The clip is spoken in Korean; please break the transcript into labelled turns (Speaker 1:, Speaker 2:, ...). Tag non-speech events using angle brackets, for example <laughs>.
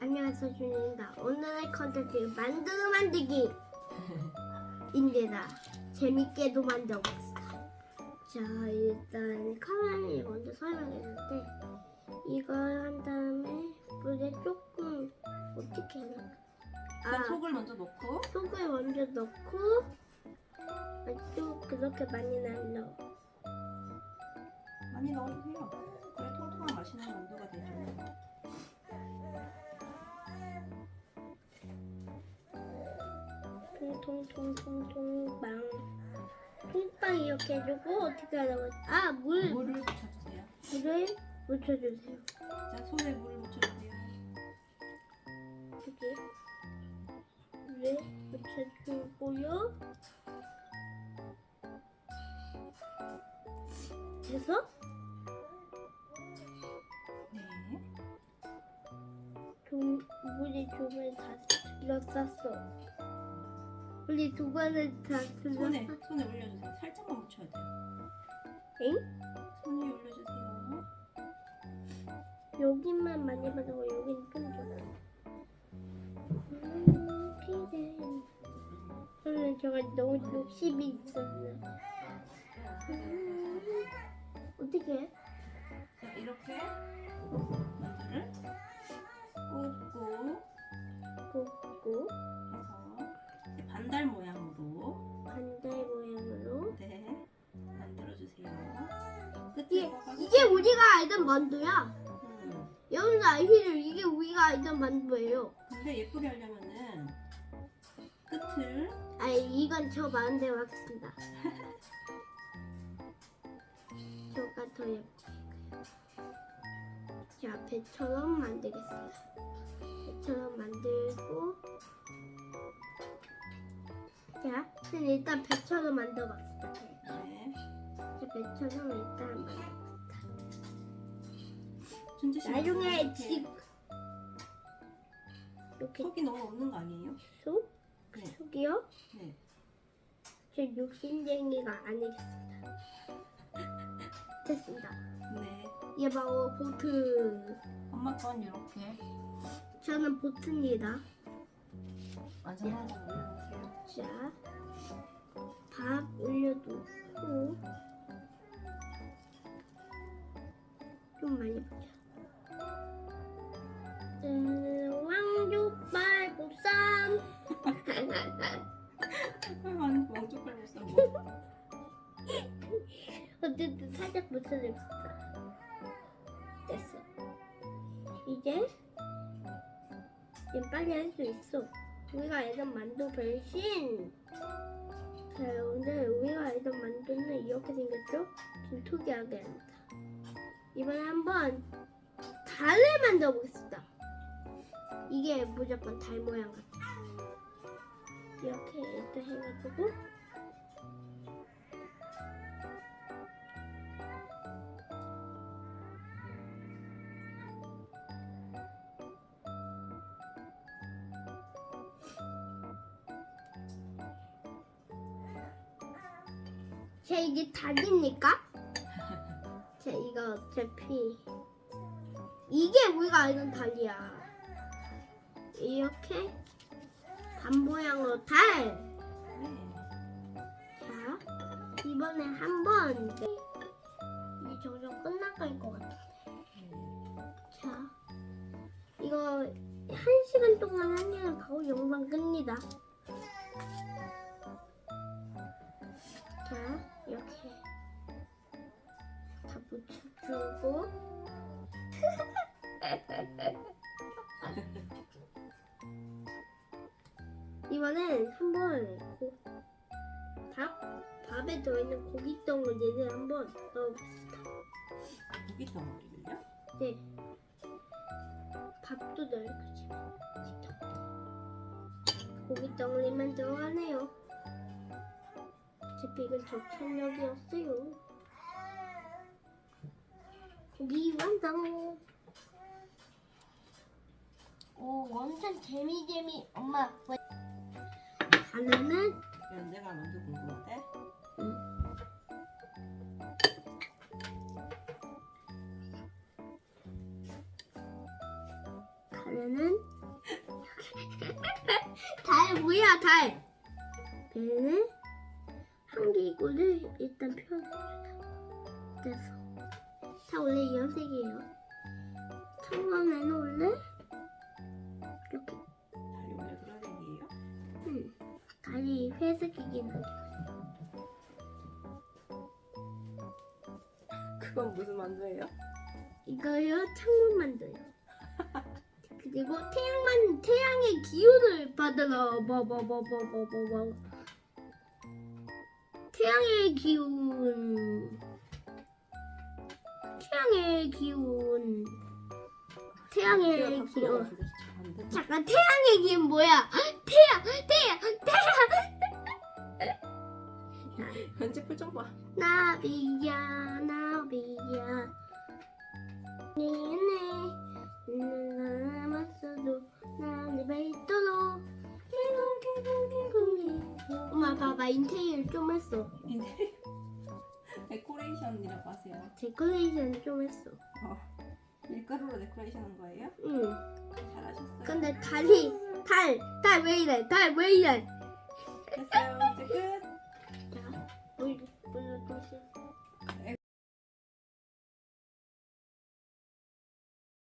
Speaker 1: 안녕하세요 준입니다. 오늘의 컨텐츠 만두 만들기 인데다 재밌게도 만들어봅시다. 자 일단 카메라를 먼저 설명했는데 이걸 한 다음에 물에 조금 어떻게 되나?
Speaker 2: 일단
Speaker 1: 아
Speaker 2: 속을 먼저 넣고
Speaker 1: 속을 먼저 넣고 또 그렇게 많이 안 넣어.
Speaker 2: 많이 넣어
Speaker 1: 통통통통통빵 통빵 이렇게 해주고 어떻게 하라고 했- 아 물!
Speaker 2: 물을 묻혀주세요.
Speaker 1: 물을 묻혀주세요
Speaker 2: 자 손에 물을 묻혀주세요.
Speaker 1: 여기 물을 묻혀주고요 돼서
Speaker 2: 네.
Speaker 1: 좀 물이 조금 다 들었었어 물이 두 번을 다
Speaker 2: 손에 손에 올려주세요. 살짝만 묻혀야 돼요.
Speaker 1: 엥?
Speaker 2: 손에 올려주세요.
Speaker 1: 여기만 많이 받고 여기는 좀 줘. 음, 피렌. 저는 제가 너무 욕심이 있었어요. 음,
Speaker 2: 이게,
Speaker 1: 우리가 알던 만두야.
Speaker 2: 음.
Speaker 1: 여러분들 아시죠? 이게 우리가 알던 만두예요.
Speaker 2: 근데 예쁘게 하려면은 끝을
Speaker 1: 아니 이건 저 마음대로 하겠습니다. <laughs> 저가 더 예쁘게. 자 배처럼 만들겠습니다. 배처럼 만들고 자 일단 배처럼 만들어봅시다.
Speaker 2: 네.
Speaker 1: 자 배처럼 일단 만들어봅시다.
Speaker 2: 준지 씨
Speaker 1: 나중에 지금 이렇게
Speaker 2: 속이 너무 없는 거 아니에요?
Speaker 1: 속
Speaker 2: 네.
Speaker 1: 속이요?
Speaker 2: 네.
Speaker 1: 저 욕심쟁이가 아니겠습니다. 됐습니다.
Speaker 2: 네.
Speaker 1: 이게 바로 보트.
Speaker 2: 엄마 건 이렇게
Speaker 1: 저는 보트입니다.
Speaker 2: 완성하고 올려놓을게요.
Speaker 1: 자, 밥 올려두고 좀 많이 보자.
Speaker 2: 뭐? <laughs>
Speaker 1: 어쨌든 살짝 묻혀줍시다. 됐어. 이제 이제 빨리 할 수 있어. 우리가 알던 만두 변신. 자, 여러분들 우리가 알던 만두는 이렇게 생겼죠? 좀 특이하게 합니다. 이번에 한번 달을 만들어 보겠습니다. 이게 무조건 달 모양 같아. 이렇게 일단 해가지고 제 이게 닭입니까? 제 이거 제 피. 이게 우리가 알던 닭이야. 이렇게 반 모양으로 달.
Speaker 2: 네.
Speaker 1: 자, 이번에 한번 이 점점 끝나갈 것 같아. 자, 이거 한 시간 동안 하면 바로 영상 끝니다. 주고. <laughs> 이번엔 한번 고, 밥, 밥에 들어 있는 고기 덩어리를 한번 넣어봅시다.
Speaker 2: 고기 덩어리를요?
Speaker 1: 네. 밥도 넣어요, 그치? 고기 덩어리만 들어가네요. 어차피 이건 접착력이 없어요. 고기 완성! 오, 완전 재미 재미. 엄마, 왜? 하나는
Speaker 2: 내가 먼저 궁금한데.
Speaker 1: 달에는 <laughs> 달 뭐야 달 배는 한기구를 일단 표현해줍니 다 원래 이런 색이에요 처음에는 원래 이렇게
Speaker 2: 달이 원래 그런 색이에요?
Speaker 1: 음, 달이 회색이긴 하죠 <laughs>
Speaker 2: 그건 무슨 만두예요?
Speaker 1: 이거요 창문 만들요. <laughs> 그리고 태양만 태양의 기운을 받으러 뭐뭐뭐뭐뭐뭐 태양의 기운 태양의 기운. 태양의 기운. 잠깐 태양의 기운 뭐야? 태양 태양 태양. <laughs>
Speaker 2: 현재 표정 봐.
Speaker 1: 나비야 나비야. 네네 남았어도 나를 뵙도록 엄마 봐봐 인테리어 좀 했어.
Speaker 2: 인테 데코레이션이라고 하세요.
Speaker 1: 아, 데코레이션 좀 했어.
Speaker 2: 어, 밀가루로 데코레이션한 거예요?
Speaker 1: 응.
Speaker 2: 잘하셨어요.
Speaker 1: 근데 달이 달, 달 왜 이래? 달 왜 이래?
Speaker 2: 됐어요. 이제 끝. 자, 물.